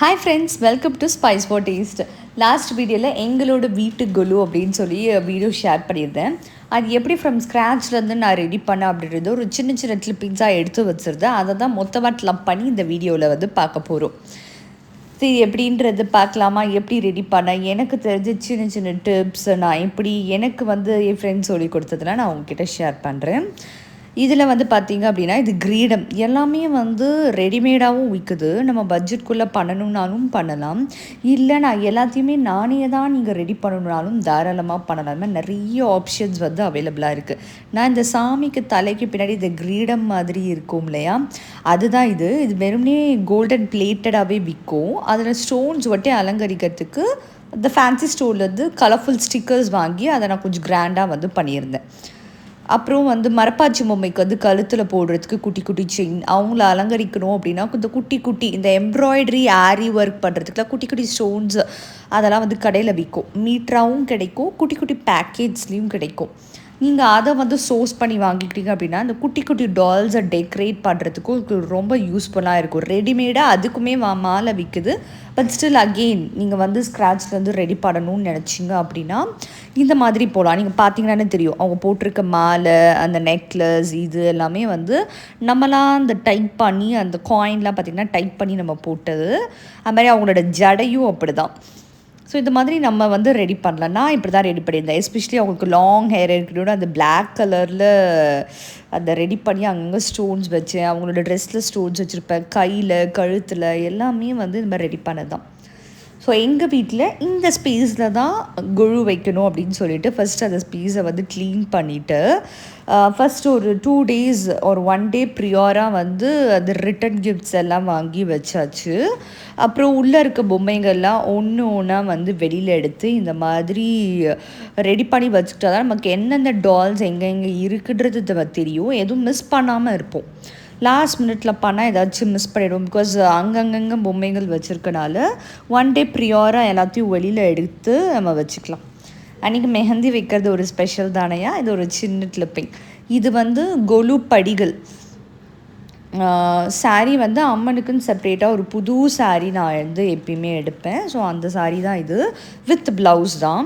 Hi friends welcome to spice for taste last வீடியோவில் எங்களோட வீட்டு குலு அப்படின்னு சொல்லி வீடியோ ஷேர் பண்ணியிருந்தேன். அது எப்படி ஃப்ரம் ஸ்க்ராட்ச்லேருந்து நான் ரெடி பண்ணேன் அப்படின்றது ஒரு சின்ன சின்ன கிளிப்பிங்ஸாக எடுத்து வச்சுருந்தேன். அதை தான் மொத்தமாக ட்லப் பண்ணி இந்த வீடியோவில் வந்து பார்க்க போகிறோம் சரி எப்படின்றது பார்க்கலாமா? எப்படி ரெடி பண்ண எனக்கு தெரிஞ்ச சின்ன சின்ன டிப்ஸ் நான் எப்படி எனக்கு வந்து என் ஃப்ரெண்ட்ஸ் சொல்லி கொடுத்ததுலாம் நான் உங்ககிட்ட ஷேர் பண்ணுறேன் இதில் வந்து பார்த்திங்க அப்படின்னா இது கிரீடம். எல்லாமே வந்து ரெடிமேடாகவும் விற்குது நம்ம பட்ஜெட்குள்ளே பண்ணணுன்னாலும் பண்ணலாம். இல்லை நான் எல்லாத்தையுமே நானே தான் நீங்கள் ரெடி பண்ணணுனாலும் தாராளமாக பண்ணலாம். நிறைய ஆப்ஷன்ஸ் வந்து அவைலபிளாக இருக்குது நான் இந்த சாமிக்கு தலைக்கு பின்னாடி இந்த கிரீடம் மாதிரி இருக்கும் இல்லையா? அதுதான் இது. இது வெறுமனே கோல்டன் பிளேட்டடாகவே விற்கும். அதில் ஸ்டோன்ஸ் ஒட்டி அலங்கரிக்கிறதுக்கு இந்த ஃபேன்சி ஸ்டோர்லேருந்து கலர்ஃபுல் ஸ்டிக்கர்ஸ் வாங்கி அதை நான் கொஞ்சம் கிராண்டாக வந்து பண்ணியிருந்தேன். அப்புறம் வந்து மரப்பாச்சி பொம்மைக்கு வந்து கழுத்தில் போடுறதுக்கு குட்டி குட்டி செயின் அவங்கள அலங்கரிக்கணும் அப்படின்னா இந்த குட்டி குட்டி இந்த எம்ப்ராய்டரி ஆரி ஒர்க் பண்ணுறதுக்குலாம் குட்டி குட்டி ஸ்டோன்ஸ் அதெல்லாம் வந்து கடையில் விற்கும் மீட்டராகவும் கிடைக்கும். குட்டி குட்டி பேக்கேஜ்லேயும் கிடைக்கும். நீங்கள் அதை வந்து சோர்ஸ் பண்ணி வாங்கிக்கிட்டீங்க அப்படின்னா அந்த குட்டி குட்டி டால்ஸை டெக்கரேட் பண்ணுறதுக்கும் ரொம்ப யூஸ்ஃபுல்லாக இருக்கும். ரெடிமேடாக அதுக்குமே வா மாலை விற்குது பட் ஸ்டில் அகெயின் நீங்கள் வந்து ஸ்க்ராட்ச்லேருந்து ரெடி பண்ணணும்னு நினச்சிங்க அப்படின்னா இந்த மாதிரி போகலாம் நீங்கள் பார்த்தீங்கன்னாலே தெரியும் அவங்க போட்டிருக்க மாலை அந்த நெக்லஸ் இது எல்லாமே வந்து நம்மளாம் அந்த டைப் பண்ணி அந்த காயின்லாம் பார்த்திங்கன்னா டைப் பண்ணி நம்ம போட்டது. அது மாதிரி அவங்களோட ஜடையும் அப்படி தான் ஸோ இந்த மாதிரி நம்ம வந்து ரெடி பண்ணலாம். நான் இப்படி தான் ரெடி பண்ணியிருந்தேன். எஸ்பெஷலி அவங்களுக்கு லாங் ஹேர் இருக்கணும் அந்த பிளாக் கலரில் அதை ரெடி பண்ணி அங்கங்கே ஸ்டோன்ஸ் வச்சேன் அவங்களோட ட்ரெஸ்ஸில் ஸ்டோன்ஸ் வச்சுருப்பேன். கையில் கழுத்தில் எல்லாமே வந்து இந்த மாதிரி ரெடி பண்ணது தான் ஸோ எங்கள் வீட்டில் இந்த ஸ்பேஸில் தான் குழு வைக்கணும் அப்படின்னு சொல்லிட்டு ஃபஸ்ட் அந்த ஸ்பேஸை வந்து க்ளீன் பண்ணிவிட்டு ஃபஸ்ட் ஒரு டூ டேஸ் ஒரு ஒன் டே ப்ரியோராக வந்து அது ரிட்டன் கிஃப்ட்ஸ் எல்லாம் வாங்கி வச்சாச்சு. அப்புறம் உள்ளே இருக்க பொம்மைங்கள்லாம் ஒன்று ஒன்றா வந்து வெளியில் எடுத்து இந்த மாதிரி ரெடி பண்ணி வச்சுக்கிட்டா தான் நமக்கு என்னென்ன டால்ஸ் எங்கெங்கே இருக்குன்றது தெரியும். எதுவும் மிஸ் பண்ணாமல் இருப்போம். லாஸ்ட் மினிட்ல பண்ணால் ஏதாச்சும் மிஸ் பண்ணிவிடுவோம் பிகாஸ் அங்கங்கங்கே பொம்மைகள் வச்சுருக்கனால ஒன் டே ப்ரியோராக எல்லாத்தையும் வெளியில் எடுத்து நம்ம வச்சுக்கலாம். அன்றைக்கி மெஹந்தி வைக்கிறது ஒரு ஸ்பெஷல் தானையா? இது ஒரு சின்ன கிளிப்பிங் இது வந்து கொலு படிகள். சாரீ வந்து அம்மனுக்குன்னு செப்ரேட்டாக ஒரு புது சாரீ நான் வந்து எப்பயுமே எடுப்பேன். ஸோ அந்த சாரீ தான் இது. வித் ப்ளவுஸ் தான்.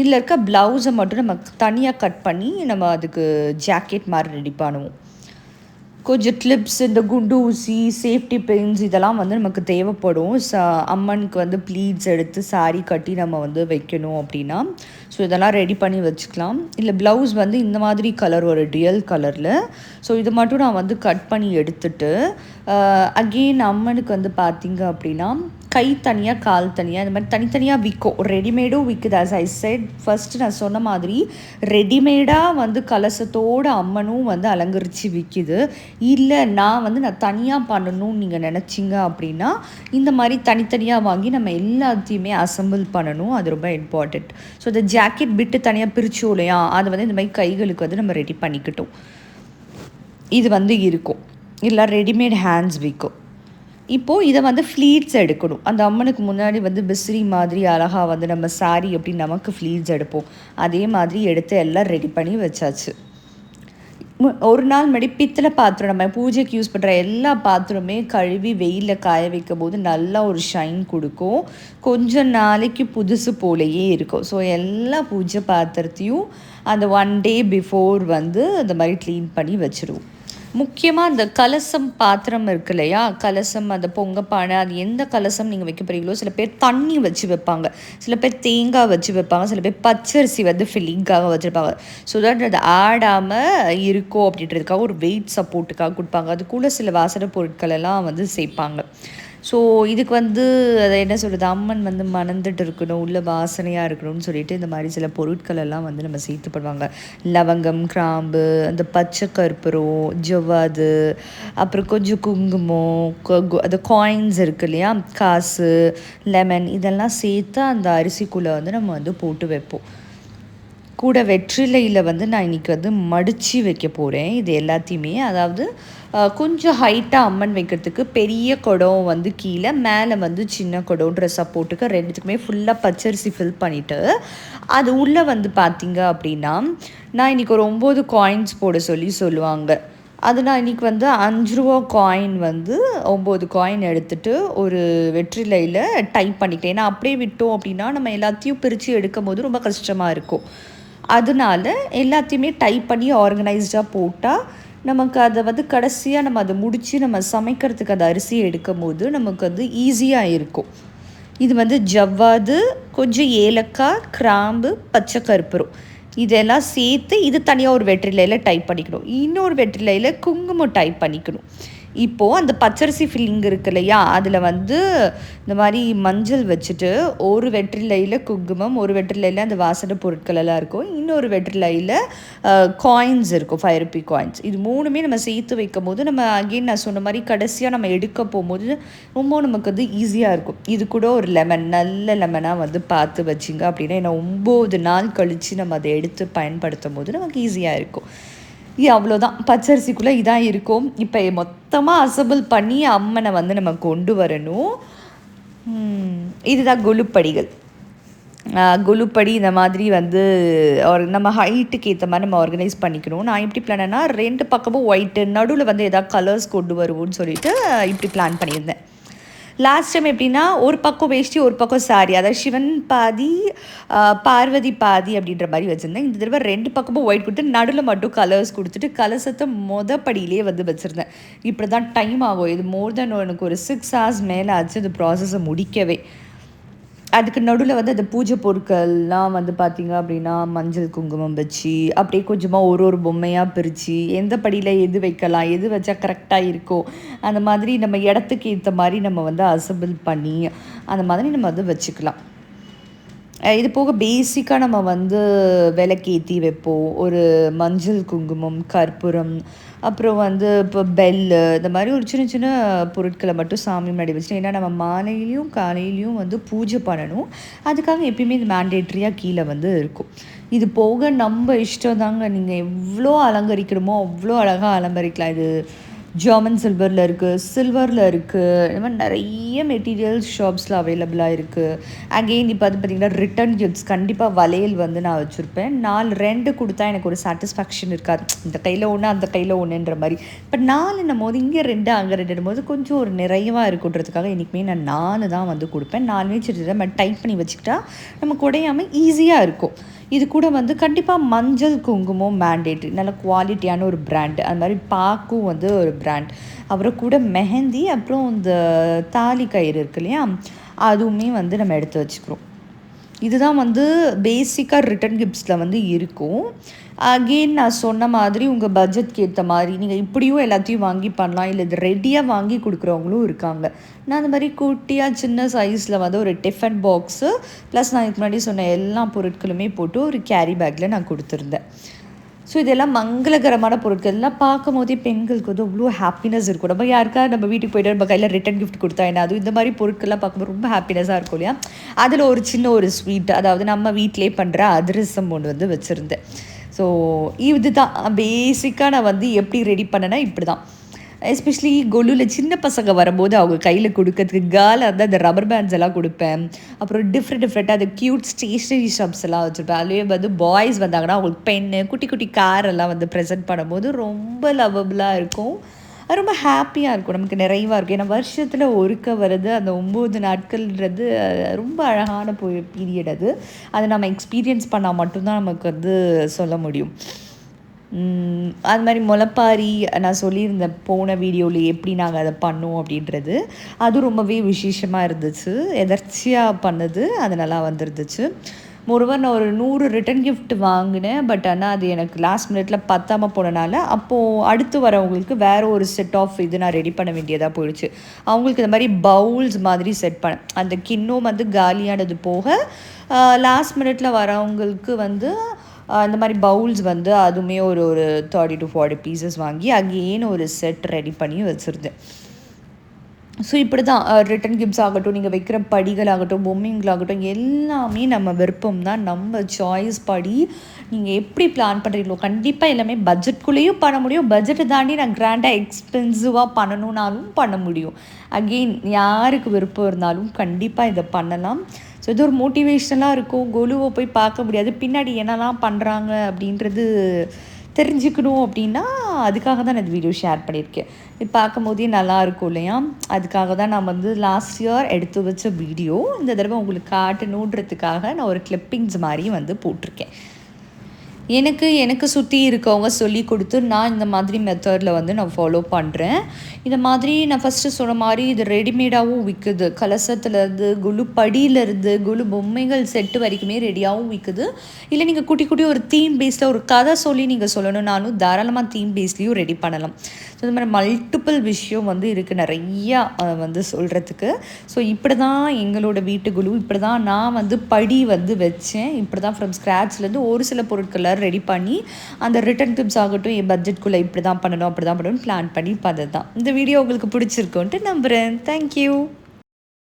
இதில் இருக்க ப்ளவுஸை மட்டும் நம்ம தனியாக கட் பண்ணி நம்ம அதுக்கு ஜாக்கெட் மாதிரி ரெடி பண்ணுவோம். கொஞ்சம் கிளிப்ஸ் இந்த குண்டு ஊசி சேஃப்டி பெயின்ஸ் இதெல்லாம் வந்து நமக்கு தேவைப்படும். ச அம்மனுக்கு வந்து ப்ளீட்ஸ் எடுத்து சாரி கட்டி நம்ம வந்து வைக்கணும் அப்படின்னா. ஸோ இதெல்லாம் ரெடி பண்ணி வச்சுக்கலாம். இல்லை ப்ளவுஸ் வந்து இந்த மாதிரி கலர் ஒரு டியல் கலரில் ஸோ இது மட்டும் நான் வந்து கட் பண்ணி எடுத்துட்டு அகெயின் அம்மனுக்கு வந்து பார்த்திங்க அப்படின்னா கை தனியாக கால் தனியாக இந்த மாதிரி தனித்தனியாக விற்கும் ரெடிமேடும் விற்குது அஸ் ஐ செட் ஃபஸ்ட்டு நான் சொன்ன மாதிரி ரெடிமேடாக வந்து கலசத்தோடு அம்மனும் வந்து அலங்கரித்து விற்கிது இல்லை நான் வந்து நான் தனியாக பண்ணணும்னு நீங்கள் நினச்சிங்க அப்படின்னா இந்த மாதிரி தனித்தனியாக வாங்கி நம்ம எல்லாத்தையுமே அசம்பிள் பண்ணணும். அது ரொம்ப இம்பார்ட்டண்ட் ஸோ இந்த ஜாக்கெட் பிட்டு தனியாக பிரிச்சோம் இல்லையா? அதை வந்து இந்த மாதிரி கைகளுக்கு வந்து நம்ம ரெடி பண்ணிக்கிட்டோம். இது வந்து இருக்கும். இல்லை ரெடிமேட் ஹேண்ட்ஸ் விற்கும் இப்போது இதை வந்து ஃப்ளீட்ஸ் எடுக்கணும். அந்த அம்மனுக்கு முன்னாடி வந்து பிஸ்ரி மாதிரி அழகாக வந்து நம்ம சாரி எப்படி நமக்கு ஃப்ளீட்ஸ் எடுப்போம். அதே மாதிரி எடுத்து எல்லாம் ரெடி பண்ணி வச்சாச்சு. ஒரு நாள் முன்னாடி பித்தளை பாத்திரம் நம்ம பூஜைக்கு யூஸ் பண்ணுற எல்லா பாத்திரமே கழுவி வெயிலில் காய வைக்கும் போது நல்லா ஒரு ஷைன் கொடுக்கும். கொஞ்சம் நாளைக்கு புதுசு போலையே இருக்கும். ஸோ எல்லா பூஜை பாத்திரத்தையும் அந்த ஒன் டே பிஃபோர் வந்து அந்த மாதிரி க்ளீன் பண்ணி வச்சுருவோம். முக்கியமாக அந்த கலசம் பாத்திரம் இருக்கு இல்லையா? கலசம் அந்த பொங்கப்பானை அது எந்த கலசம் நீங்கள் வைக்க போகிறீங்களோ சில பேர் தண்ணி வச்சு வைப்பாங்க. சில பேர் தேங்காய் வச்சு வைப்பாங்க. சில பேர் பச்சரிசி வந்து ஃபில்லிங்காக வச்சுருப்பாங்க. ஸோ தட் அது ஆடாமல் இருக்கும் அப்படின்றதுக்காக ஒரு வெயிட் சப்போர்ட்டுக்காக கொடுப்பாங்க. அதுக்குள்ளே சில வாசனை பொருட்கள் எல்லாம் வந்து சேர்ப்பாங்க. ஸோ இதுக்கு வந்து அதை என்ன சொல்கிறது அம்மன் வந்து மணந்துட்டு இருக்கணும் உள்ள வாசனையாக இருக்கணும்னு சொல்லிட்டு இந்த மாதிரி சில பொருட்கள் எல்லாம் வந்து நம்ம சேர்த்து பண்ணுவாங்க. லவங்கம் கிராம்பு அந்த பச்சை கற்பூரம் ஜவ்வாது அப்புறம் கொஞ்சம் குங்குமம் அந்த காயின்ஸ் இருக்கு இல்லையா காசு லெமன் இதெல்லாம் சேர்த்து அந்த அரிசிக்குள்ளே வந்து நம்ம வந்து போட்டு வைப்போம். கூட வெற்றிலையில் வந்து நான் இன்றைக்கி வந்து மடித்து வைக்க போகிறேன் இது எல்லாத்தையுமே. அதாவது கொஞ்சம் ஹைட்டாக அம்மன் வைக்கிறதுக்கு பெரிய குடம் வந்து கீழே மேலே வந்து சின்ன குடம்ன்ற சப்போர்ட்டுக்கு ரெண்டுத்துக்குமே ஃபுல்லாக பச்சரிசி ஃபில் பண்ணிவிட்டு அது உள்ளே வந்து பார்த்திங்க அப்படின்னா நான் இன்றைக்கி ஒரு ஒம்பது காயின்ஸ் போட சொல்லி சொல்லுவாங்க. அது நான் இன்றைக்கி வந்து அஞ்சு ரூபா காயின் வந்து ஒம்பது காயின் எடுத்துகிட்டு ஒரு வெற்றிலையில் டைப் பண்ணிக்கிட்டேன். ஏன்னா அப்படியே விட்டோம் அப்படின்னா நம்ம எல்லாத்தையும் பிரித்து எடுக்கும் போது ரொம்ப கஷ்டமாக இருக்கும். அதனால எல்லாத்தையுமே டைப் பண்ணி ஆர்கனைஸ்டாக போட்டால் நமக்கு அதை வந்து கடைசியாக நம்ம அதை முடித்து நம்ம சமைக்கிறதுக்கு அந்த அரிசியை எடுக்கும் போது நமக்கு வந்து ஈஸியாக இருக்கும். இது வந்து ஜவ்வாது கொஞ்சம் ஏலக்காய் கிராம்பு பச்சை கருப்பரும். இதெல்லாம் சேர்த்து இது தனியாக ஒரு வெற்றிலையில் டைப் பண்ணிக்கணும். இன்னொரு வெற்றிலையில் குங்குமம் டைப் பண்ணிக்கணும். இப்போது அந்த பச்சரிசி ஃபில்லிங் இருக்கு இல்லையா? அதில் வந்து இந்த மாதிரி மஞ்சள் வச்சுட்டு ஒரு வெற்றிலையில் குங்குமம் ஒரு வெற்றிலையில் அந்த வாசனை பொருட்கள் எல்லாம் இருக்கும். இன்னொரு வெற்றிலையில் காயின்ஸ் இருக்கும் ஃபைவ் ருபி காயின்ஸ் இது மூணுமே நம்ம சேர்த்து வைக்கும் போது நம்ம அகெயின் நான் சொன்ன மாதிரி கடைசியாக நம்ம எடுக்க போகும்போது ரொம்ப நமக்கு வந்து ஈஸியாக இருக்கும். இது கூட ஒரு லெமன் நல்ல லெமனாக வந்து பார்த்து வச்சிங்க அப்படின்னா ஏன்னா ஒம்பது நாள் கழித்து நம்ம அதை எடுத்து பயன்படுத்தும் போது நமக்கு ஈஸியாக இருக்கும். அவ்வளோதான். பச்சரிசிக்குள்ளே இதான் இருக்கும். இப்போ மொத்தமாக அசபிள் பண்ணி அம்மனை வந்து நம்ம கொண்டு வரணும். இதுதான் கொலுப்படிகள் கொலுப்படி இந்த மாதிரி வந்து நம்ம ஹைட்டுக்கு ஏற்ற மாதிரி நம்ம ஆர்கனைஸ் பண்ணிக்கணும். நான் எப்படி பிளான்னா ரெண்டு பக்கமும் ஒயிட்டு நடுவில் வந்து எதாவது கலர்ஸ் கொண்டு வருவோம்னு சொல்லிட்டு இப்படி பிளான் பண்ணியிருந்தேன். லாஸ்ட் டைம் எப்படின்னா ஒரு பக்கம் வேஷ்டி ஒரு பக்கம் சாரி அதாவது சிவன் பாதி பார்வதி பாதி அப்படின்ற மாதிரி வச்சுருந்தேன். இந்த தடவை ரெண்டு பக்கமும் ஒயிட் கொடுத்து நடுவில் மட்டும் கலர்ஸ் கொடுத்துட்டு கலசத்தை மொத படியிலே வந்து வச்சுருந்தேன். இப்படி தான் டைம் ஆகும். இது மோர் தென் எனக்கு ஒரு சிக்ஸ் ஹவர்ஸ் மேலே ஆச்சு. இந்த ப்ராசஸை முடிக்கவே. அதுக்கு நடுவில் வந்து அந்த பூஜை பொருட்கள்லாம் வந்து பார்த்திங்க அப்படின்னா மஞ்சள் குங்குமம் வச்சு அப்படியே கொஞ்சமாக ஒரு ஒரு பொம்மையாக பிரித்து எந்த படியில் எது வைக்கலாம் எது வச்சா கரெக்டாக இருக்கோ அந்த மாதிரி நம்ம இடத்துக்கு ஏற்ற மாதிரி நம்ம வந்து அசம்பிள் பண்ணி அந்த மாதிரி நம்ம வந்து வச்சுக்கலாம். இது போக பேசிக்காக நம்ம வந்து விளக்கேற்றி வைப்போம். ஒரு மஞ்சள் குங்குமம் கற்பூரம் அப்புறம் வந்து இப்போ பெல்லு இந்த மாதிரி ஒரு சின்ன சின்ன பொருட்களை மட்டும் சாமி முன்னாடி வச்சுட்டு ஏன்னா நம்ம மாலையிலையும் காலையிலையும் வந்து பூஜை பண்ணணும். அதுக்காக எப்பயுமே இது மேண்டேட்ரியாக கீழே வந்து இருக்கும். இது போக நம்ம இஷ்டம் தாங்க. நீங்கள் எவ்வளோ அலங்கரிக்கணுமோ அவ்வளோ அழகாக அலங்கரிக்கலாம். இது ஜெர்மன் சில்வரில் இருக்குது சில்வரில் இருக்குது இந்த மாதிரி நிறைய மெட்டீரியல்ஸ் ஷாப்ஸில் அவைலபிளாக இருக்குது அகெயின் இப்போ அது பார்த்திங்கன்னா ரிட்டன் கிஃப்ட்ஸ் கண்டிப்பாக வளையல் வந்து நான் வச்சுருப்பேன். நாலு ரெண்டு கொடுத்தா எனக்கு ஒரு சாட்டிஸ்ஃபேக்ஷன் இருக்காது. இந்த கையில் ஒன்று அந்த கையில் ஒன்றுன்ற மாதிரி. இப்போ நாலுன்னும் போது இங்கே ரெண்டு அங்கே ரெண்டு போது கொஞ்சம் ஒரு நிறைவாக இருக்குன்றதுக்காக இன்றைக்குமே நான் நாலு தான் வந்து கொடுப்பேன். நாலுமே சரி நம்ம டைப் பண்ணி வச்சுக்கிட்டா நம்ம குடையாமல் ஈஸியாக இருக்கும். இது கூட வந்து கண்டிப்பாக மஞ்சள் குங்குமம் மேண்டேட்ரி நல்ல குவாலிட்டியான ஒரு பிராண்டு அது மாதிரி பாக்கும் வந்து ஒரு பிராண்ட் அப்புறம் கூட மெஹந்தி அப்புறம் இந்த தாலி கயிறு இருக்கு இல்லையா? அதுவுமே வந்து நம்ம எடுத்து வச்சுக்கிறோம். இதுதான் வந்து பேசிக்காக ரிட்டன் கிஃப்ட்ஸில் வந்து இருக்கும். அகெயின் நான் சொன்ன மாதிரி உங்கள் பட்ஜெட்க்கு ஏற்ற மாதிரி நீங்கள் இப்படியும் எல்லாத்தையும் வாங்கி பண்ணலாம். இல்லை இது ரெடியாக வாங்கி கொடுக்குறவங்களும் இருக்காங்க. நான் அந்த மாதிரி குட்டியாக சின்ன சைஸில் வந்து ஒரு டிஃபன் பாக்ஸு ப்ளஸ் நான் இதுக்கு முன்னாடி சொன்ன எல்லா பொருட்களுமே போட்டு ஒரு கேரி பேக்கில் நான் கொடுத்துருந்தேன். ஸோ இதெல்லாம் மங்களகரமான பொருட்கள். எல்லாம் பார்க்கும் போதே பெண்களுக்கு வந்து அவ்வளோ ஹாப்பினஸ் இருக்கும். நம்ம யாருக்கா நம்ம வீட்டுக்கு போய்ட்டு நம்ம கையில் ரிட்டன் கிஃப்ட் கொடுத்தா என்ன? அதுவும் இந்த மாதிரி பொருட்கள்லாம் பார்க்கும்போது ரொம்ப ஹாப்பினஸாக இருக்கும் இல்லையா? அதில் ஒரு சின்ன ஒரு ஸ்வீட் அதாவது நம்ம வீட்டிலே பண்ணுற அதிரசம் ஒன்று வந்து வச்சுருந்தேன். ஸோ இதுதான். பேசிக்காக நான் வந்து எப்படி ரெடி பண்ணேன்னா இப்படி தான் எஸ்பெஷலி கொலுவில் சின்ன பசங்க வரும்போது அவங்க கையில் கொடுக்கறதுக்கு கால இருந்தால் அந்த ரப்பர் பேண்ட்ஸ் எல்லாம் கொடுப்பேன். அப்புறம் டிஃப்ரெண்ட் டிஃப்ரெண்ட்டாக அந்த க்யூட் ஸ்டேஷ்னரி ஷாப்ஸ் எல்லாம் வச்சுருப்பேன். அதுலேயே வந்து பாய்ஸ் வந்தாங்கன்னா அவங்களுக்கு பென்னு குட்டி குட்டி கார் எல்லாம் வந்து ப்ரெசென்ட் பண்ணும்போது ரொம்ப லவபுளாக இருக்கும். அது ரொம்ப ஹாப்பியாக இருக்கும். நமக்கு நிறைவாக இருக்கும். ஏன்னா வருஷத்தில் ஒருக்க வருது. அந்த ஒம்பது நாட்கள்ன்றது ரொம்ப அழகான பீரியட் அது. அதை நம்ம எக்ஸ்பீரியன்ஸ் பண்ணால் மட்டும்தான் நமக்கு வந்து சொல்ல முடியும். அது மாதிரி முளப்பாரி நான் சொல்லியிருந்தேன் போன வீடியோவில் எப்படி நாங்கள் அதை பண்ணோம் அப்படின்றது அது ரொம்பவே விசேஷமாக இருந்துச்சு. எதர்ச்சியாக பண்ணது அது நல்லா வந்துருந்துச்சு. மொருவர் நான் ஒரு நூறு ரிட்டன் கிஃப்ட் வாங்கினேன். பட் ஆனால் அது எனக்கு லாஸ்ட் மினிட்ல பத்தாமல் போனனால அப்போது அடுத்து வரவங்களுக்கு வேறு ஒரு செட் ஆஃப் இது நான் ரெடி பண்ண வேண்டியதாக போயிடுச்சு. அவங்களுக்கு இந்த மாதிரி பவுல்ஸ் மாதிரி செட் பண்ணேன் அந்த கிண்ணம் வந்து காலியானது போக லாஸ்ட் மினிட்ல வரவங்களுக்கு வந்து இந்த மாதிரி பவுல்ஸ் வந்து அதுவுமே ஒரு ஒரு தேர்ட்டி டு ஃபார்ட்டி பீசஸ் வாங்கி அகெயின் ஒரு செட் ரெடி பண்ணி வச்சுருந்தேன். ஸோ இப்படி தான் ரிட்டன் கிஃப்ட்ஸ் ஆகட்டும் நீங்கள் வைக்கிற படிகளாகட்டும் பொம்மைங்களாகட்டும் எல்லாமே நம்ம விருப்பம் தான். நம்ம சாய்ஸ் படி நீங்கள் எப்படி பிளான் பண்ணுறீங்களோ கண்டிப்பாக எல்லாமே பட்ஜெட்குள்ளேயும் பண்ண முடியும். பட்ஜெட்டை தாண்டி நான் கிராண்டாக எக்ஸ்பென்சிவாக பண்ணணுன்னாலும் பண்ண முடியும். அகெயின் யாருக்கு விருப்பம் இருந்தாலும் கண்டிப்பாக இதை பண்ணலாம். ஸோ இது ஒரு மோட்டிவேஷ்னலாக இருக்கும். கொலுவை போய் பார்க்க முடியாது. பின்னாடி என்னெல்லாம் பண்ணுறாங்க அப்படின்றது தெரிஞ்சுக்கணும் அப்படின்னா அதுக்காக தான் நான் இந்த வீடியோ ஷேர் பண்ணியிருக்கேன். இது பார்க்கும் போதே நல்லா இருக்கும் இல்லையா? அதுக்காக தான் நான் வந்து லாஸ்ட் இயர் எடுத்து வச்ச வீடியோ இந்த தடவை உங்களுக்கு காட்டணுன்றதுக்காக நான் ஒரு கிளிப்பிங்ஸ் மாதிரி வந்து போட்டிருக்கேன். எனக்கு எனக்கு சுற்றி இருக்கவங்க சொல்லி கொடுத்து நான் இந்த மாதிரி மெத்தடில் வந்து நான் ஃபாலோ பண்ணுறேன் இந்த மாதிரி நான் ஃபஸ்ட்டு சொன்ன மாதிரி இது ரெடிமேடாகவும் விற்குது கலசத்துலேருந்து குழு படியிலேருந்து குழு பொம்மைகள் செட்டு வரைக்குமே ரெடியாகவும் விற்குது இல்லை நீங்கள் குட்டி குட்டி ஒரு தீம் பேஸில் ஒரு கதை சொல்லி நீங்கள் சொல்லணும்னாலும் தாராளமாக தீம் பேஸ்லேயும் ரெடி பண்ணலாம். ஸோ இந்த மாதிரி மல்டிப்புள் விஷயம் வந்து இருக்குது நிறையா வந்து சொல்கிறதுக்கு ஸோ இப்படி தான் எங்களோட வீட்டு குழு இப்படி தான் நான் வந்து படி வந்து வச்சேன். இப்படி தான் ஃப்ரம் ஸ்க்ராட்ச்லேருந்து ஒரு சில பொருட்களை ரெடி பண்ணி அந்த ரிட்டன் டிப்ஸ் ஆகட்டும் என் பட்ஜெட்குள்ளே இப்படி தான் பண்ணணும் அப்படி தான் பண்ணணும்னு பிளான் பண்ணி பார்த்தது தான் இந்த வீடியோ உங்களுக்கு பிடிச்சிருக்கோன்ட்டு நம்புகிறேன் தேங்க்யூ